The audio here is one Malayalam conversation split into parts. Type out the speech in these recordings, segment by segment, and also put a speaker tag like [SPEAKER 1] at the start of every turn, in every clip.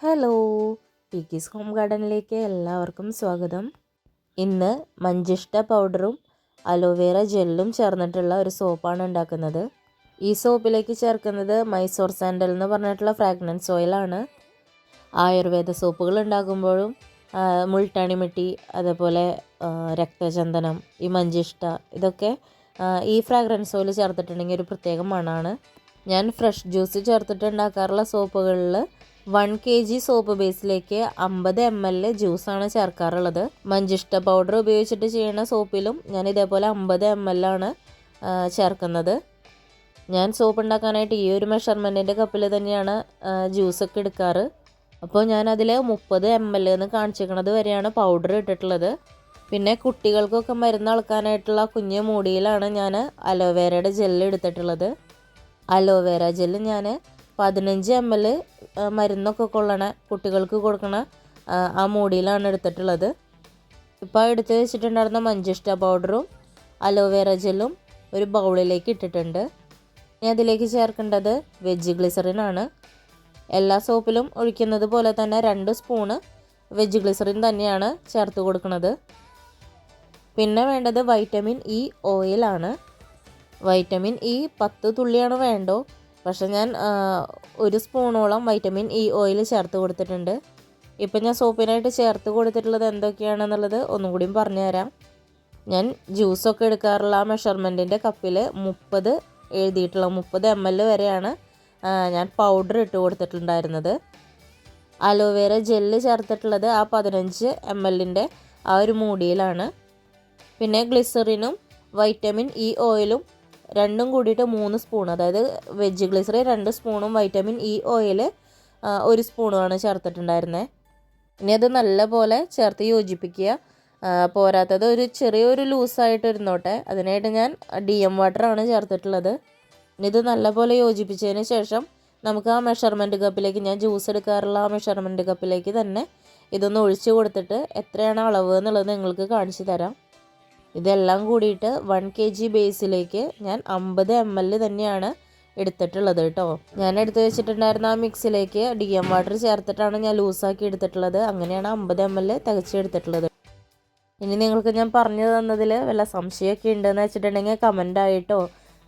[SPEAKER 1] ഹലോ പീക്കീസ് ഹോം ഗാർഡനിലേക്ക് എല്ലാവർക്കും സ്വാഗതം. ഇന്ന് മഞ്ചിഷ്ട പൗഡറും അലോവേറ ജെല്ലും ചേർന്നിട്ടുള്ള ഒരു സോപ്പാണ് ഉണ്ടാക്കുന്നത്. ഈ സോപ്പിലേക്ക് ചേർക്കുന്നത് മൈസൂർ സാൻഡൽ എന്ന് പറഞ്ഞിട്ടുള്ള ഫ്രാഗ്രൻസ് ഓയിലാണ് ആയുർവേദ സോപ്പുകൾ ഉണ്ടാക്കുമ്പോഴും മുൾട്ടണിമിട്ടി മുൾട്ടാണി മിട്ടി അതേപോലെ രക്തചന്ദനം ഈ മഞ്ചിഷ്ട ഇതൊക്കെ ഈ ഫ്രാഗ്രൻസ് ഓയിൽ ചേർത്തിട്ടുണ്ടെങ്കിൽ ഒരു പ്രത്യേക മണമാണ് ഞാൻ ഫ്രഷ് ജ്യൂസ് ചേർത്തിട്ട് ഉണ്ടാക്കാറുള്ള സോപ്പുകളിൽ വൺ കെ ജി സോപ്പ് ബേസിലേക്ക് അമ്പത് എം എൽ ജ്യൂസാണ് ചേർക്കാറുള്ളത്. മഞ്ചിഷ്ട പൗഡർ ഉപയോഗിച്ചിട്ട് ചെയ്യുന്ന സോപ്പിലും ഞാൻ ഇതേപോലെ അമ്പത് എം എൽ ആണ് ചേർക്കുന്നത്. ഞാൻ സോപ്പ് ഉണ്ടാക്കാനായിട്ട് ഈ ഒരു മെഷർമെന്റിന്റെ കപ്പിൽ തന്നെയാണ് ജ്യൂസൊക്കെ എടുക്കാറ്. അപ്പോൾ ഞാൻ അതിൽ മുപ്പത് എം എൽ എന്ന് കാണിച്ചിരിക്കുന്നത് വരെയാണ് പൗഡർ ഇട്ടിട്ടുള്ളത്. പിന്നെ കുട്ടികൾക്കൊക്കെ മരുന്ന് അളക്കാനായിട്ടുള്ള കുഞ്ഞ് മൂടിയിലാണ് ഞാൻ അലോവേരയുടെ ജെല്ല് എടുത്തിട്ടുള്ളത്. അലോവേര ജെല്ല് ഞാൻ പതിനഞ്ച് എം എൽ മരുന്നൊക്കെ കൊള്ളണ കുട്ടികൾക്ക് കൊടുക്കണ ആ, മൂടിയിലാണ് എടുത്തിട്ടുള്ളത്. ഇപ്പോൾ എടുത്ത് വെച്ചിട്ടുണ്ടായിരുന്ന മഞ്ചിഷ്ട പൗഡറും അലോവേറ ജെല്ലും ഒരു ബൗളിലേക്ക് ഇട്ടിട്ടുണ്ട്. ഇനി അതിലേക്ക് ചേർക്കേണ്ടത് വെജ് ഗ്ലിസറിൻ ആണ് എല്ലാ സോപ്പിലും ഒഴിക്കുന്നത് പോലെ തന്നെ രണ്ട് സ്പൂണ് വെജ് ഗ്ലിസറിൻ തന്നെയാണ് ചേർത്ത് കൊടുക്കുന്നത് പിന്നെ വേണ്ടത് വൈറ്റമിൻ ഇ ഓയിലാണ്. വൈറ്റമിൻ ഇ പത്ത് തുള്ളിയാണ് വേണ്ടോ? പക്ഷെ ഞാൻ ഒരു സ്പൂണോളം വൈറ്റമിൻ ഇ ഓയിൽ ചേർത്ത് കൊടുത്തിട്ടുണ്ട്. ഇപ്പം ഞാൻ സോപ്പിനായിട്ട് ചേർത്ത് കൊടുത്തിട്ടുള്ളത് എന്തൊക്കെയാണെന്നുള്ളത് ഒന്നും കൂടിയും പറഞ്ഞുതരാം ഞാൻ ജ്യൂസൊക്കെ എടുക്കാറുള്ള ആ മെഷർമെന്റിന്റെ കപ്പിൽ മുപ്പത് എഴുതിയിട്ടുള്ള മുപ്പത് എം എൽ വരെയാണ് ഞാൻ പൗഡർ ഇട്ട് കൊടുത്തിട്ടുണ്ടായിരുന്നത്. അലോവേര ജെല്ല് ചേർത്തിട്ടുള്ളത് ആ പതിനഞ്ച് എം എല്ലിന്റെ ആ ഒരു മൂടിയിലാണ്. പിന്നെ ഗ്ലിസറിനും വൈറ്റമിൻ ഇ ഓയിലും രണ്ടും കൂടിയിട്ട് മൂന്ന് സ്പൂൺ അതായത് വെജ് ഗ്ലിസറി രണ്ട് സ്പൂണും വൈറ്റമിൻ ഇ ഓയിൽ ഒരു സ്പൂണുമാണ് ചേർത്തിട്ടുണ്ടായിരുന്നത് ഇനി അത് നല്ലപോലെ ചേർത്ത് യോജിപ്പിക്കുക. പോരാത്തത് ഒരു ചെറിയൊരു ലൂസായിട്ട് ഇരുന്നോട്ടെ അതിനായിട്ട് ഞാൻ ഡി എം വാട്ടറാണ് ചേർത്തിട്ടുള്ളത്. ഇനി ഇത് നല്ലപോലെ യോജിപ്പിച്ചതിന് ശേഷം നമുക്ക് ആ മെഷർമെന്റ് കപ്പിലേക്ക് ഞാൻ ജ്യൂസ് എടുക്കാറുള്ള ആ മെഷർമെന്റ് കപ്പിലേക്ക് തന്നെ ഇതൊന്ന് ഒഴിച്ചു കൊടുത്തിട്ട് എത്രയാണ് അളവ് എന്നുള്ളത് നിങ്ങൾക്ക് കാണിച്ചു തരാം. ഇതെല്ലാം കൂടിയിട്ട് വൺ കെ ജി ബേസിലേക്ക് ഞാൻ അമ്പത് എം എൽ തന്നെയാണ് എടുത്തിട്ടുള്ളത് കേട്ടോ. ഞാൻ എടുത്തു വെച്ചിട്ടുണ്ടായിരുന്ന ആ മിക്സിലേക്ക് ഡി എം വാട്ടർ ചേർത്തിട്ടാണ് ഞാൻ ലൂസാക്കി എടുത്തിട്ടുള്ളത്. അങ്ങനെയാണ് അമ്പത് എം എൽ തികച്ചെടുത്തിട്ടുള്ളത് ഇനി നിങ്ങൾക്ക് ഞാൻ പറഞ്ഞു തന്നതിൽ വല്ല സംശയമൊക്കെ ഉണ്ടെന്ന് വെച്ചിട്ടുണ്ടെങ്കിൽ കമന്റ് ആയിട്ടോ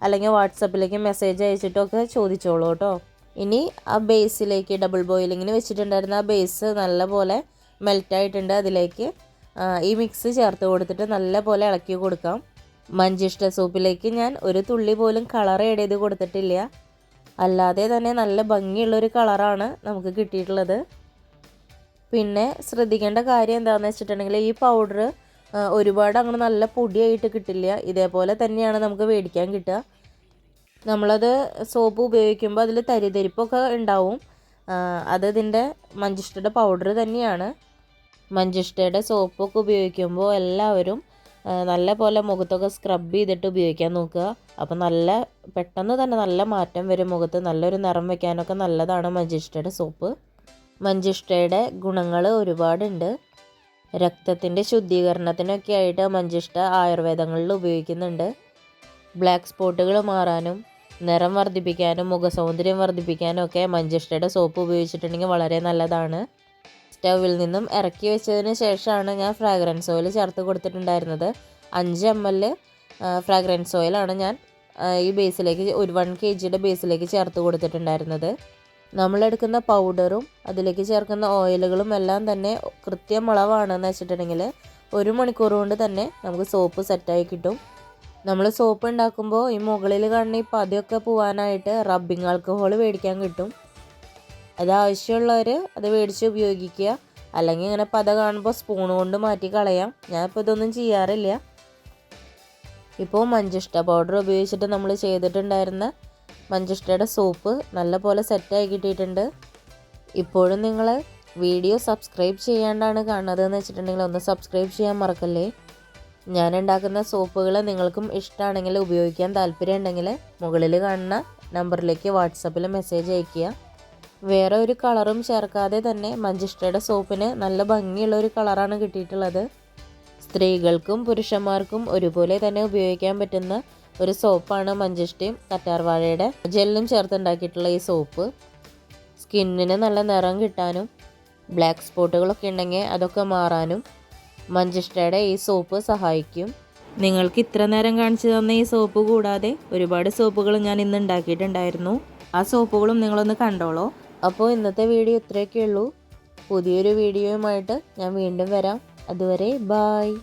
[SPEAKER 1] അല്ലെങ്കിൽ വാട്സപ്പിലേക്ക് മെസ്സേജ് അയച്ചിട്ടോ ഒക്കെ ചോദിച്ചോളൂ കേട്ടോ. ഇനി ആ ബേസിലേക്ക് ഡബിൾ ബോയിലിങ്ങിന് വെച്ചിട്ടുണ്ടായിരുന്ന ആ ബേസ് നല്ലപോലെ മെൽറ്റായിട്ടുണ്ട് അതിലേക്ക്. ഈ മിക്സ് ചേർത്ത് കൊടുത്തിട്ട് നല്ലപോലെ ഇളക്കി കൊടുക്കാം. മഞ്ചിഷ്ട സൂപ്പിലേക്ക് ഞാൻ ഒരു തുള്ളി പോലും കളർ ഏഡ് ചെയ്ത് കൊടുത്തിട്ടില്ല. അല്ലാതെ തന്നെ നല്ല ഭംഗിയുള്ളൊരു കളറാണ് നമുക്ക് കിട്ടിയിട്ടുള്ളത്. പിന്നെ ശ്രദ്ധിക്കേണ്ട കാര്യം എന്താണെന്ന് വെച്ചിട്ടുണ്ടെങ്കിൽ ഈ പൗഡർ ഒരുപാട് അങ്ങനെ നല്ല പൊടിയായിട്ട് കിട്ടില്ല. ഇതേപോലെ തന്നെയാണ് നമുക്ക് മേടിക്കാൻ കിട്ടുക. നമ്മളത് സോപ്പ് ഉപയോഗിക്കുമ്പോൾ അതിൽ തരിതരിപ്പൊക്കെ ഉണ്ടാവും. അത് ഇതിന്റെ മഞ്ചിഷ്ടയുടെ പൗഡർ തന്നെയാണ്. മഞ്ചിഷ്ടയുടെ സോപ്പൊക്കെ ഉപയോഗിക്കുമ്പോൾ എല്ലാവരും നല്ല പോലെ മുഖത്തൊക്കെ സ്ക്രബ് ചെയ്തിട്ട് ഉപയോഗിക്കാൻ നോക്കുക. അപ്പോൾ നല്ല പെട്ടെന്ന് തന്നെ നല്ല മാറ്റം വരും മുഖത്ത്. നല്ലൊരു നിറം വയ്ക്കാനൊക്കെ നല്ലതാണ് മഞ്ചിഷ്ടയുടെ സോപ്പ്. മഞ്ചിഷ്ടയുടെ ഗുണങ്ങൾ ഒരുപാടുണ്ട്. രക്തത്തിന്റെ ശുദ്ധീകരണത്തിനൊക്കെ ആയിട്ട് മഞ്ചിഷ്ട ആയുർവേദങ്ങളിൽ ഉപയോഗിക്കുന്നുണ്ട്. ബ്ലാക്ക് സ്പോട്ടുകൾ മാറാനും നിറം വർദ്ധിപ്പിക്കാനും മുഖസൗന്ദര്യം വർദ്ധിപ്പിക്കാനും ഒക്കെ മഞ്ചിഷ്ടയുടെ സോപ്പ് ഉപയോഗിച്ചിട്ടുണ്ടെങ്കിൽ വളരെ നല്ലതാണ്. സ്റ്റൗവിൽ നിന്നും ഇറക്കി വെച്ചതിന് ശേഷമാണ് ഞാൻ ഫ്രാഗ്രൻസ് ഓയിൽ ചേർത്ത് കൊടുത്തിട്ടുണ്ടായിരുന്നത്. അഞ്ച് എം എൽ ഫ്രാഗ്രൻസ് ഓയിലാണ് ഞാൻ ഈ ബേസിലേക്ക് ഒരു വൺ കെ ജിയുടെ ബേസിലേക്ക് ചേർത്ത് കൊടുത്തിട്ടുണ്ടായിരുന്നത്. നമ്മളെടുക്കുന്ന പൗഡറും അതിലേക്ക് ചേർക്കുന്ന ഓയിലുകളും എല്ലാം തന്നെ കൃത്യം അളവാണെന്ന് വെച്ചിട്ടുണ്ടെങ്കിൽ ഒരു മണിക്കൂർ കൊണ്ട് തന്നെ നമുക്ക് സോപ്പ് സെറ്റായി കിട്ടും. നമ്മൾ സോപ്പ് ഉണ്ടാക്കുമ്പോൾ ഈ മുകളിൽ കാണുന്ന ഈ പതിയൊക്കെ പോവാനായിട്ട് റബ്ബിംഗ് ആൽക്കഹോൾ മേടിക്കാൻ കിട്ടും. അത് ആവശ്യമുള്ളവർ അത് മേടിച്ച് ഉപയോഗിക്കുക. അല്ലെങ്കിൽ ഇങ്ങനെ പത കാണുമ്പോൾ സ്പൂൺ കൊണ്ട് മാറ്റി കളയാം. ഞാനിപ്പോൾ ഇതൊന്നും ചെയ്യാറില്ല. ഇപ്പോൾ മഞ്ചിഷ്ട പൗഡർ ഉപയോഗിച്ചിട്ട് നമ്മൾ ചെയ്തിട്ടുണ്ടായിരുന്ന മഞ്ചിഷ്ടയുടെ സോപ്പ് നല്ല പോലെ സെറ്റായി കിട്ടിയിട്ടുണ്ട്. ഇപ്പോഴും നിങ്ങൾ വീഡിയോ സബ്സ്ക്രൈബ് ചെയ്യാണ്ടാണ് കാണുന്നതെന്ന് വെച്ചിട്ടുണ്ടെങ്കിൽ ഒന്ന് സബ്സ്ക്രൈബ് ചെയ്യാൻ മറക്കല്ലേ? ഞാൻ ഉണ്ടാക്കുന്ന സോപ്പുകൾ നിങ്ങൾക്കും ഇഷ്ടമാണെങ്കിൽ ഉപയോഗിക്കാൻ താല്പര്യം ഉണ്ടെങ്കിൽ മുകളിൽ കാണുന്ന നമ്പറിലേക്ക് വാട്സപ്പിൽ മെസ്സേജ് അയയ്ക്കുക. വേറെ ഒരു കളറും ചേർക്കാതെ തന്നെ മഞ്ചിഷ്ടയുടെ സോപ്പിന് നല്ല ഭംഗിയുള്ള ഒരു കളറാണ് കിട്ടിയിട്ടുള്ളത്. സ്ത്രീകൾക്കും പുരുഷന്മാർക്കും ഒരുപോലെ തന്നെ ഉപയോഗിക്കാൻ പറ്റുന്ന ഒരു സോപ്പാണ് മഞ്ചിഷ്ടയും കറ്റാർവാഴയുടെ. ജെല്ലും ചേർത്തുണ്ടാക്കിയിട്ടുള്ള ഈ സോപ്പ് സ്കിന്നിന് നല്ല നിറം കിട്ടാനും ബ്ലാക്ക് സ്പോട്ടുകളൊക്കെ ഉണ്ടെങ്കിൽ അതൊക്കെ മാറാനും മഞ്ചിഷ്ടയുടെ ഈ സോപ്പ് സഹായിക്കും. നിങ്ങൾക്ക് ഇത്ര നേരം കാണിച്ചു തന്ന ഈ സോപ്പ് കൂടാതെ ഒരുപാട് സോപ്പുകൾ ഞാൻ ഇന്ന് ഉണ്ടാക്കിയിട്ടുണ്ടായിരുന്നു. ആ സോപ്പുകളും നിങ്ങളൊന്ന് കണ്ടോളൂ. അപ്പോൾ ഇന്നത്തെ വീഡിയോ ഇത്രയൊക്കെ ഉള്ളൂ പുതിയൊരു വീഡിയോയുമായിട്ട് ഞാൻ വീണ്ടും വരാം. അതുവരെ ബായ്